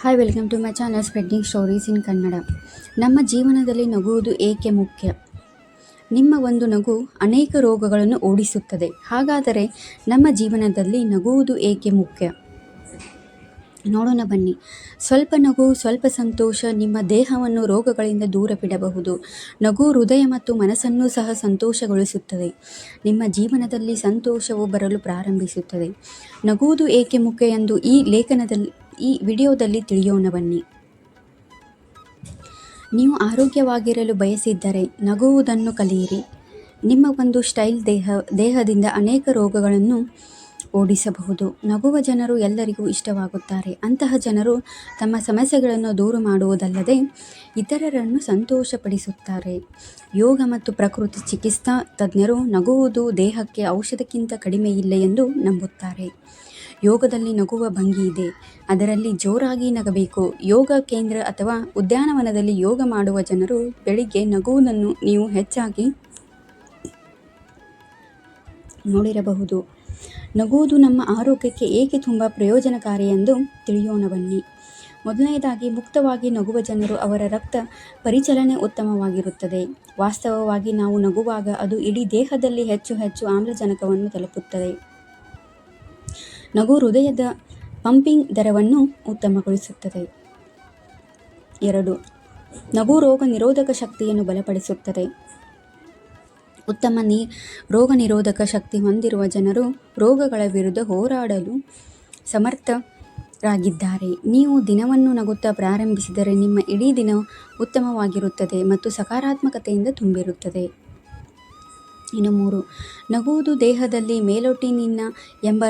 Hi welcome to my channel spreading stories in Kannada ನಮ್ಮ ಜೀವನದಲ್ಲಿ ನಗುವುದು ಏಕೆ ಮುಖ್ಯ? ನಿಮ್ಮ ಒಂದು ನಗು ಅನೇಕ ರೋಗಗಳನ್ನು ಓಡಿಸುತ್ತದೆ. ಹಾಗಾದರೆ ನಮ್ಮ ಜೀವನದಲ್ಲಿ ನಗುವುದು ಏಕೆ ಮುಖ್ಯ? ನೋಡೋಣ ಬನ್ನಿ. ಸ್ವಲ್ಪ ನಗು, ಸ್ವಲ್ಪ ಸಂತೋಷ ನಿಮ್ಮ ದೇಹವನ್ನು ರೋಗಗಳಿಂದ ದೂರ ಬಿಡಬಹುದು ನಗು ಹೃದಯ ಮತ್ತು ಮನಸ್ಸನ್ನು ಸಹ ಸಂತೋಷಗೊಳಿಸುತ್ತದೆ. ನಿಮ್ಮ ಜೀವನದಲ್ಲಿ ಸಂತೋಷವು ಬರಲು ಪ್ರಾರಂಭಿಸುತ್ತದೆ. ನಗುವುದು ಏಕೆ ಮುಖ್ಯ ಎಂದು ಈ ಲೇಖನದಲ್ಲಿ ಈ ವಿಡಿಯೋದಲ್ಲಿ ತಿಳಿಯೋಣ ಬನ್ನಿ. ನೀವು ಆರೋಗ್ಯವಾಗಿರಲು ಬಯಸಿದ್ದರೆ ನಗುವುದನ್ನು ಕಲಿಯಿರಿ. ನಿಮ್ಮ ಒಂದು ಸ್ಟೈಲ್ ದೇಹ, ದೇಹದಿಂದ ಅನೇಕ ರೋಗಗಳನ್ನು ಓಡಿಸಬಹುದು. ನಗುವ ಜನರು ಎಲ್ಲರಿಗೂ ಇಷ್ಟವಾಗುತ್ತಾರೆ. ಅಂತಹ ಜನರು ತಮ್ಮ ಸಮಸ್ಯೆಗಳನ್ನು ದೂರ ಮಾಡುವುದಲ್ಲದೆ ಇತರರನ್ನು ಸಂತೋಷಪಡಿಸುತ್ತಾರೆ. ಯೋಗ ಮತ್ತು ಪ್ರಕೃತಿ ಚಿಕಿತ್ಸಾ ತಜ್ಞರು ನಗುವುದು ದೇಹಕ್ಕೆ ಔಷಧಕ್ಕಿಂತ ಕಡಿಮೆ ಇಲ್ಲ ಎಂದು ನಂಬುತ್ತಾರೆ. ಯೋಗದಲ್ಲಿ ನಗುವ ಭಂಗಿ ಇದೆ. ಅದರಲ್ಲಿ ಜೋರಾಗಿ ನಗಬೇಕು. ಯೋಗ ಕೇಂದ್ರ ಅಥವಾ ಉದ್ಯಾನವನದಲ್ಲಿ ಯೋಗ ಮಾಡುವ ಜನರು ಬೆಳಿಗ್ಗೆ ನಗುವುದನ್ನು ನೀವು ಹೆಚ್ಚಾಗಿ ನೋಡಿರಬಹುದು. ನಗುವುದು ನಮ್ಮ ಆರೋಗ್ಯಕ್ಕೆ ಏಕೆ ತುಂಬ ಪ್ರಯೋಜನಕಾರಿ ಎಂದು ತಿಳಿಯೋಣ ಬನ್ನಿ. ಮೊದಲನೆಯದಾಗಿ, ಮುಕ್ತವಾಗಿ ನಗುವ ಜನರು ಅವರ ರಕ್ತ ಪರಿಚಲನೆ ಉತ್ತಮವಾಗಿರುತ್ತದೆ. ವಾಸ್ತವವಾಗಿ ನಾವು ನಗುವಾಗ ಅದು ಇಡೀ ದೇಹದಲ್ಲಿ ಹೆಚ್ಚು ಹೆಚ್ಚು ಆಮ್ಲಜನಕವನ್ನು ತಲುಪುತ್ತದೆ. ನಗು ಹೃದಯದ ಪಂಪಿಂಗ್ ದರವನ್ನು ಉತ್ತಮಗೊಳಿಸುತ್ತದೆ. ಎರಡು, ನಗು ರೋಗ ನಿರೋಧಕ ಶಕ್ತಿಯನ್ನು ಬಲಪಡಿಸುತ್ತದೆ. ಉತ್ತಮ ನೀ, ರೋಗ ನಿರೋಧಕ ಶಕ್ತಿ ಹೊಂದಿರುವ ಜನರು ರೋಗಗಳ ವಿರುದ್ಧ ಹೋರಾಡಲು ಸಮರ್ಥರಾಗಿದ್ದಾರೆ. ನೀವು ದಿನವನ್ನು ನಗುತ್ತಾ ಪ್ರಾರಂಭಿಸಿದರೆ ನಿಮ್ಮ ಇಡೀ ದಿನ ಉತ್ತಮವಾಗಿರುತ್ತದೆ ಮತ್ತು ಸಕಾರಾತ್ಮಕತೆಯಿಂದ ತುಂಬಿರುತ್ತದೆ. ಇನ್ನು ಮೂರು, ನಗುವುದು ದೇಹದಲ್ಲಿ ಮೇಲೋಟಿನಿನ್ನ ಎಂಬ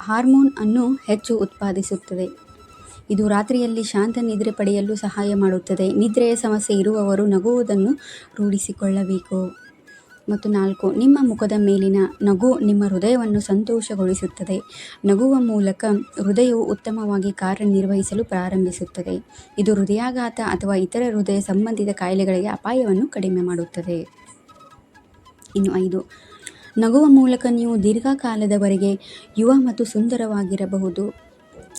ಹಾರ್ಮೋನ್ ಅನ್ನು ಹೆಚ್ಚು ಉತ್ಪಾದಿಸುತ್ತದೆ. ಇದು ರಾತ್ರಿಯಲ್ಲಿ ಶಾಂತ ನಿದ್ರೆ ಪಡೆಯಲು ಸಹಾಯ ಮಾಡುತ್ತದೆ. ನಿದ್ರೆಯ ಸಮಸ್ಯೆ ಇರುವವರು ನಗುವುದನ್ನು ರೂಢಿಸಿಕೊಳ್ಳಬೇಕು. ಮತ್ತು ನಾಲ್ಕು, ನಿಮ್ಮ ಮುಖದ ಮೇಲಿನ ನಗು ನಿಮ್ಮ ಹೃದಯವನ್ನು ಸಂತೋಷಗೊಳಿಸುತ್ತದೆ. ನಗುವ ಮೂಲಕ ಹೃದಯವು ಉತ್ತಮವಾಗಿ ಕಾರ್ಯನಿರ್ವಹಿಸಲು ಪ್ರಾರಂಭಿಸುತ್ತದೆ. ಇದು ಹೃದಯಾಘಾತ ಅಥವಾ ಇತರ ಹೃದಯ ಸಂಬಂಧಿತ ಕಾಯಿಲೆಗಳಿಗೆ ಅಪಾಯವನ್ನು ಕಡಿಮೆ ಮಾಡುತ್ತದೆ. ಇನ್ನು ಐದು ನಗುವ ಮೂಲಕ ನೀವು ದೀರ್ಘಕಾಲದವರೆಗೆ ಯುವ ಮತ್ತು ಸುಂದರವಾಗಿರಬಹುದು.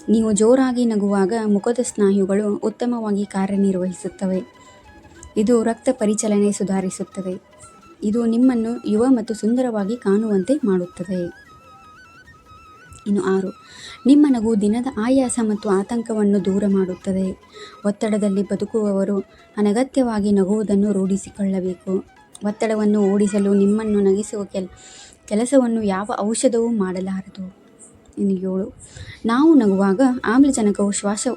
ನೀವು ಜೋರಾಗಿ ನಗುವಾಗ ಮುಖದ ಸ್ನಾಯುಗಳು ಉತ್ತಮವಾಗಿ ಕಾರ್ಯನಿರ್ವಹಿಸುತ್ತವೆ. ಇದು ರಕ್ತ ಪರಿಚಲನೆ ಸುಧಾರಿಸುತ್ತದೆ. ಇದು ನಿಮ್ಮನ್ನು ಯುವ ಮತ್ತು ಸುಂದರವಾಗಿ ಕಾಣುವಂತೆ ಮಾಡುತ್ತದೆ. ಇನ್ನು ಆರು. ನಿಮ್ಮ ನಗು ದಿನದ ಆಯಾಸ ಮತ್ತು ಆತಂಕವನ್ನು ದೂರ ಮಾಡುತ್ತದೆ. ಒತ್ತಡದಲ್ಲಿ ಬದುಕುವವರು ಅನಗತ್ಯವಾಗಿ ನಗುವುದನ್ನು ರೂಢಿಸಿಕೊಳ್ಳಬೇಕು. ಒತ್ತಡವನ್ನು ಓಡಿಸಲು ನಿಮ್ಮನ್ನು ನಗಿಸುವ ಕೆಲ್, ಕೆಲಸವನ್ನು ಯಾವ ಔಷಧವೂ ಮಾಡಲಾರದು. ಏಳು. ನಾವು ನಗುವಾಗ ಆಮ್ಲಜನಕವು ಶ್ವಾಸ,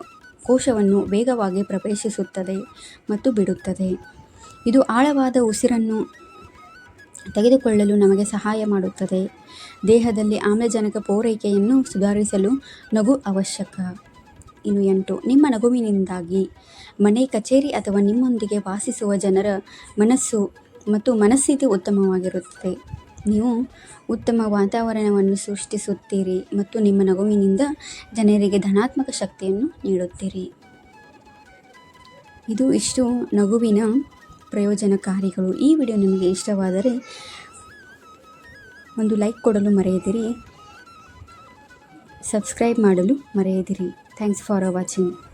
ಕೋಶವನ್ನು ವೇಗವಾಗಿ ಪ್ರವೇಶಿಸುತ್ತದೆ ಮತ್ತು ಬಿಡುತ್ತದೆ. ಇದು ಆಳವಾದ ಉಸಿರನ್ನು ತೆಗೆದುಕೊಳ್ಳಲು ನಮಗೆ ಸಹಾಯ ಮಾಡುತ್ತದೆ. ದೇಹದಲ್ಲಿ ಆಮ್ಲಜನಕ ಪೂರೈಕೆಯನ್ನು ಸುಧಾರಿಸಲು ನಗು ಅವಶ್ಯಕ. ಇನ್ನು ಎಂಟು. ನಿಮ್ಮ ನಗುವಿನಿಂದಾಗಿ ಮನೆ, ಕಚೇರಿ ಅಥವಾ ನಿಮ್ಮೊಂದಿಗೆ ವಾಸಿಸುವ ಜನರ ಮನಸ್ಸು ಮತ್ತು ಮನಸ್ಥಿತಿ ಉತ್ತಮವಾಗಿರುತ್ತದೆ ನೀವು ಉತ್ತಮ ವಾತಾವರಣವನ್ನು ಸೃಷ್ಟಿಸುತ್ತೀರಿ ಮತ್ತು ನಿಮ್ಮ ನಗುವಿನಿಂದ ಜನರಿಗೆ ಧನಾತ್ಮಕ ಶಕ್ತಿಯನ್ನು ನೀಡುತ್ತೀರಿ. ಇದು ಇಷ್ಟು ನಗುವಿನ ಪ್ರಯೋಜನಕಾರಿಗಳು. ಈ ವಿಡಿಯೋ ನಿಮಗೆ ಇಷ್ಟವಾದರೆ ಒಂದು ಲೈಕ್ ಕೊಡಲು ಮರೆಯದಿರಿ. ಸಬ್ಸ್ಕ್ರೈಬ್ ಮಾಡಲು ಮರೆಯದಿರಿ. Thanks for watching.